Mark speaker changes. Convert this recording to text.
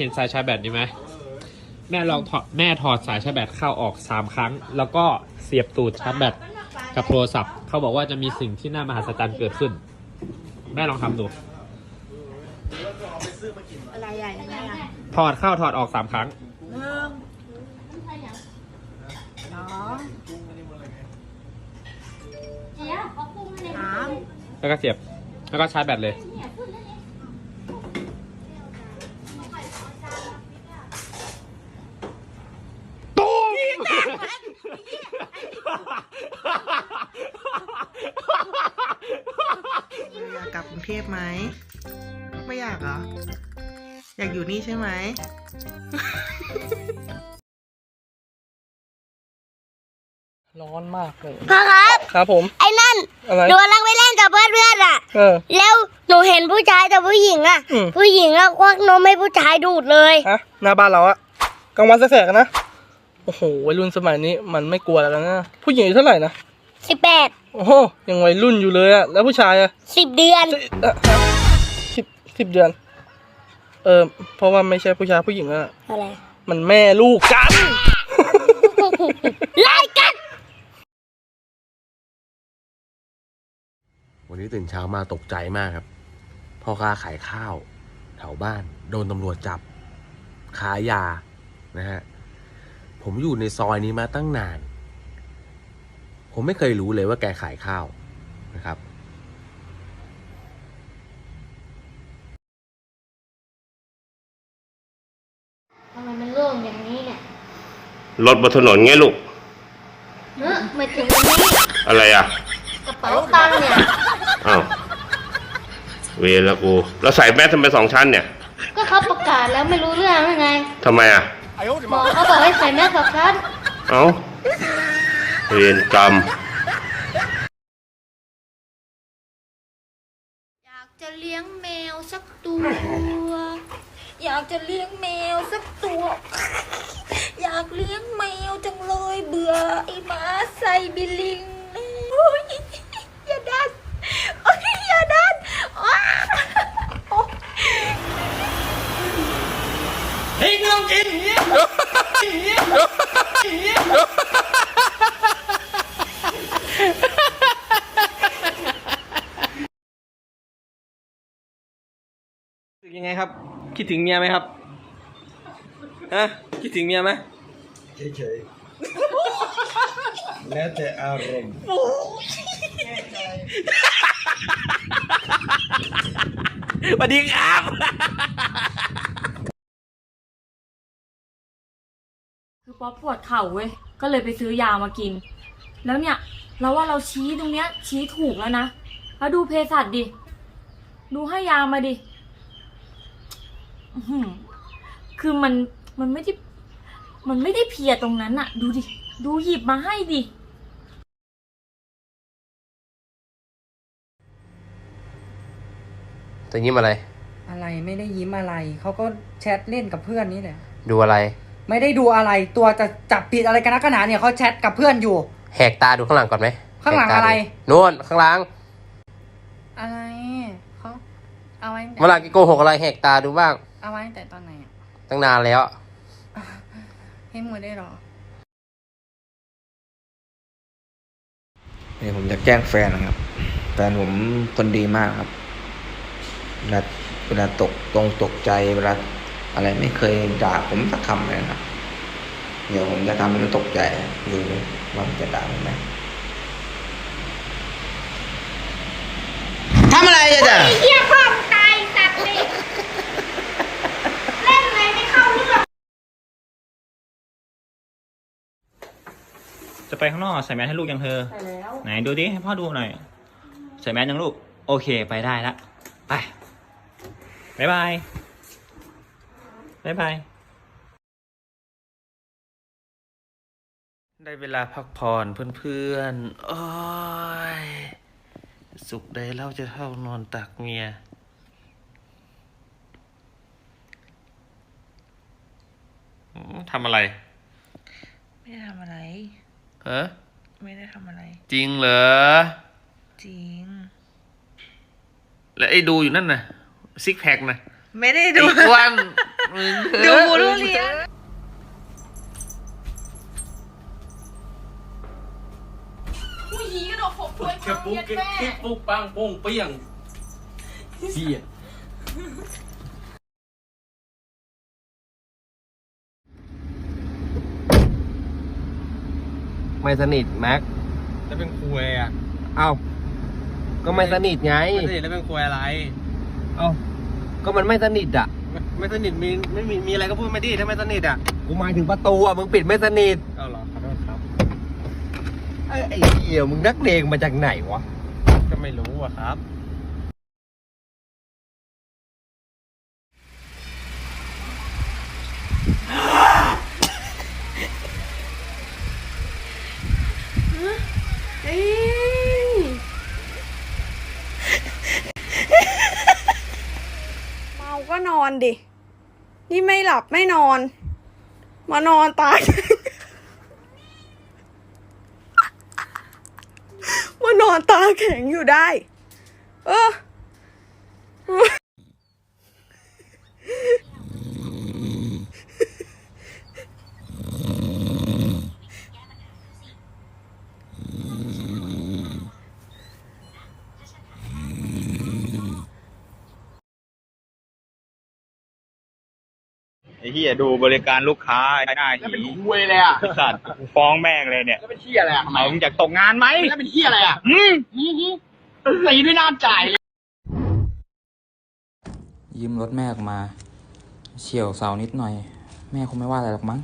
Speaker 1: เห็นสายชาร์จแบตดีไหมแม่ลองถอดแม่ถอดสายชาร์จแบตเข้าออกสามครั้ง แล้วก็เสียบตูดชาร์จแบตกับโทรศัพท์ เขาบอกว่าจะมีสิ่งที่น่ามหัศจรรย์เกิดขึ้น แม่ลองทำดู
Speaker 2: อะไรใหญ่ยังไงอะ
Speaker 1: ถอดเข้าถอดออกสามครั้ง
Speaker 2: หนึ่งสองสาม
Speaker 1: แล้วก็เสียบ แล้วก็ชาร์จแบตเลย
Speaker 3: อยากกลับกรุงเทพไหมไม่อยากเหรอ อยากอยู่นี่ใช่ไหม
Speaker 4: ร้อนมากเลย
Speaker 5: พ่อครับ
Speaker 4: ครับผม
Speaker 5: ไอ้นั่น
Speaker 4: อะไร
Speaker 5: หนูกำลังไปเล่นกับเพื่อนๆอะ
Speaker 4: เออ
Speaker 5: แล้วหนูเห็นผู้ชายกับผู้หญิงอะ
Speaker 4: อืม
Speaker 5: ผู้หญิงอะควักนมให้ผู้ชายดูดเลย
Speaker 4: ฮะหน้าบ้านเราอะกลางวันแสกๆอะนะ โอ้โหวัยรุ่นสมัยนี้มันไม่กลัวแล้วนะ ผู้หญิงอายุเท่าไหร่นะ
Speaker 5: สิบแปด
Speaker 4: โอ้โหยังวัยรุ่นอยู่เลยอะแล้วผู้ชายอะ
Speaker 5: สิบเดือน
Speaker 4: สิเอ่อฮะสิบสิบเดือน เออเพราะว่าไม่ใช่ผู้ชายผู้หญิงอะ
Speaker 5: อะไร
Speaker 4: มันแม่ลูกกัน
Speaker 5: ไล่กัน
Speaker 6: วันนี้ตื่นเช้ามาตกใจมากครับ พ่อค้าขายข้าวแถวบ้าน โดนตำรวจจับขายยานะฮะ ผมอยู่ในซอยนี้มาตั้งนาน ผมไม่เคยรู้เลยว่าแกขายข้าวนะครับ
Speaker 5: ทำไมมันโล่งอย่างนี้เนี่ย
Speaker 7: รถบนถนนไงลูก
Speaker 5: เฮ้ยมาถึงวันนี้
Speaker 7: อะไรอะ
Speaker 5: กระเป๋าตังค์เนี่ย
Speaker 7: อ้าว เวรละกูแล้วใส่แมสทำไมสองชั้นเนี่ย
Speaker 5: ก็เขาประกาศแล้วไม่รู้เรื่องยังไง
Speaker 7: ทำไมอะ
Speaker 5: หมอเขาบอกให้ใส่แมสสองชั้น
Speaker 7: เอ้า เวรกรรม
Speaker 2: อยากจะเลี้ยงแมวสักตัว อยากจะเลี้ยงแมวสักตัว อยากเลี้ยงแมวจังเลยเบื่อไอ้หมาใส่บิลลิงโอ้ยอย่าดันโอ้ยอย่าดันอ้าโอ๊ย
Speaker 4: รู้สึกยังไงครับ คิดถึงเมียไหมครับฮะคิดถึงเมียไหม
Speaker 8: เฉยๆแล้วแต่อารมณ์
Speaker 4: สวัสดีครับ
Speaker 9: คือป๊อปปวดเข่าเว้ย ก็เลยไปซื้อยามากิน แล้วเนี่ย เราว่าเราชี้ตรงเนี้ยชี้ถูกแล้วนะ แล้วดูเภสัชดิ ดูให้ยามาดิ อื้อหือคือมันมันไม่ได้มันไม่ได้เพลียตรงนั้นอะดูดิ ดูหยิบมาให้ดิ
Speaker 6: จะยิ้มอะไร
Speaker 10: อะไรไม่ได้ยิ้มอะไร เขาก็แชทเล่นกับเพื่อนนี่แหละ
Speaker 6: ดูอะไร
Speaker 10: ไม่ได้ดูอะไร ตัวจะจับผิดอะไรกันนักกันหนาเนี่ยเขาแชทกับเพื่อนอยู่
Speaker 6: แหกตาดูข้างหลังก่อนไหม
Speaker 10: ข้างหลัง
Speaker 6: แกต
Speaker 10: อะไร
Speaker 6: ดูนู่นข้างหลัง
Speaker 10: อะไรเขาเอาไว้ตั้งแต่
Speaker 6: เวลาแกโกหกอะไรแหกตาดูบ้าง
Speaker 10: เอาไว้ตั้งแต่ตอนไหนอะ
Speaker 6: ตั้งนานแล้ว
Speaker 10: ให้มือได้หรอ
Speaker 8: นี่ผมจะแกล้งแฟนนะครับ แฟนผมคนดีมากครับ เวลาเวลาตกตรงตกใจเวลาอะไรไม่เคยด่าผมสักคำเลยนะครับเดี๋ยวผมจะทำให้มันตกใจดูว่ามันจะด่าผมไหมทำอะไรอะจ๊ะ
Speaker 5: เฮียพ่อมึงตายสัตว์เลยเล่นอะไรไม่เข้าเรื่อง
Speaker 11: จะไปข้างนอกใส่แมสให้ลูกยังเธอ
Speaker 9: ใส่แล้ว
Speaker 11: ไหนดูดิให้พ่อดูหน่อย ใส่แมสยังลูก โอเคไปได้ละ ไปบายบายบายบาย
Speaker 6: ได้เวลาพักผ่อนเพื่อนๆ โอ้ย สุขใดเล่าจะเท่านอนตักเมียอืมทำอะไร
Speaker 3: ไม่ได้ทำอะไร
Speaker 6: ฮะ
Speaker 3: ไม่ได้ทำอะไร
Speaker 6: จริงเหรอ
Speaker 3: จริง
Speaker 6: แล้วไอ้ดูอยู่นั่นน่ะซิกแพคน่ะ
Speaker 2: ไม่ได้ดู
Speaker 12: อีกวันมึงเถอะ
Speaker 2: ดูทุเรียน
Speaker 13: ผู้หญิงกระโดดผมถ้วย
Speaker 14: กระปุกกระปิกปุกปังโป้งเปี้ยงเฮีย
Speaker 6: ไม่สนิทแม็ก
Speaker 14: แล้วเป็นคุยอะ
Speaker 6: เอ้าก็ไม่สนิทไง
Speaker 14: ไม่สนิทแล้วเป็นคุยอะไร
Speaker 6: เอ้าก็มันไม่สนิทอะ
Speaker 14: ไม่ไม่สนิทมีไม่มีมีอะไรก็พูดไม่ดีถ้าไม่สนิทอะ
Speaker 6: กูหมายถึงประตูอะมึงปิดไม่สนิท
Speaker 14: เอาเหรอขอโทษครับ
Speaker 6: ไอ้ไอ้เหี้ยมึงนักเลงมาจากไหนวะ
Speaker 14: ก็ไม่รู้อะครับ
Speaker 15: เมาก็นอนดิ นี่ไม่หลับไม่นอน มานอนตาย มานอนตาแข็งอยู่ได้ เออ
Speaker 11: ไอ้เหี้ยดูบริการลูกค้าไอ้หน้าหีแล้วเป็นคุยเลยอะสัตว์กูฟ้องแม่งเลยเนี่ยแล้วเป็นเหี้ยอะไรอะทำไมมึงอยากตกงานไหมแล้วเป็นเหี้ยอะไรอะอืมตีด้วยน้ำจ่าย
Speaker 16: ยืมรถแม่ออกมา เฉียวเสานิดหน่อย แม่คงไม่ว่าอะไรหรอกมั้ง